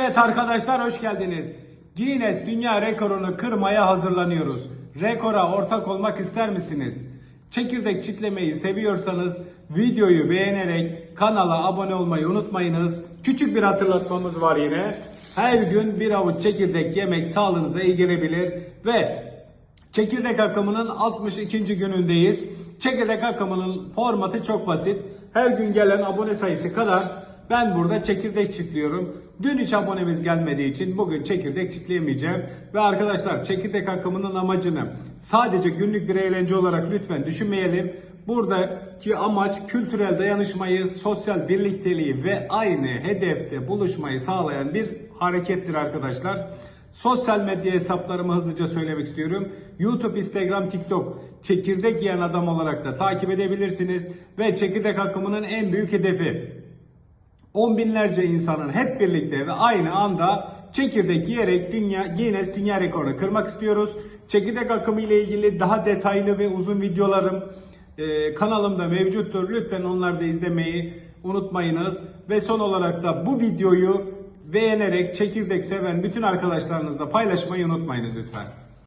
Evet arkadaşlar hoş geldiniz. Guinness Dünya Rekorunu kırmaya hazırlanıyoruz. Rekora ortak olmak ister misiniz? Çekirdek çitlemeyi seviyorsanız videoyu beğenerek kanala abone olmayı unutmayınız. Küçük bir hatırlatmamız var yine. Her gün bir avuç çekirdek yemek sağlığınıza iyi gelebilir ve Çekirdek akımının 62. günündeyiz. Çekirdek akımının formatı çok basit. Her gün gelen abone sayısı kadar ben burada çekirdek çitliyorum. Dün hiç abonemiz gelmediği için bugün çekirdek çitleyemeyeceğim. Ve arkadaşlar çekirdek akımının amacını sadece günlük bir eğlence olarak lütfen düşünmeyelim. Buradaki amaç kültürel dayanışmayı, sosyal birlikteliği ve aynı hedefte buluşmayı sağlayan bir harekettir arkadaşlar. Sosyal medya hesaplarımı hızlıca söylemek istiyorum. YouTube, Instagram, TikTok çekirdek yiyen adam olarak da takip edebilirsiniz. Ve çekirdek akımının en büyük hedefi on binlerce insanın hep birlikte ve aynı anda çekirdek yiyerek dünya, Guinness Dünya Rekorunu kırmak istiyoruz. Çekirdek akımı ile ilgili daha detaylı ve uzun videolarım e, kanalımda mevcuttur. Lütfen onları da izlemeyi unutmayınız. Ve son olarak da bu videoyu beğenerek çekirdek seven bütün arkadaşlarınızla paylaşmayı unutmayınız lütfen.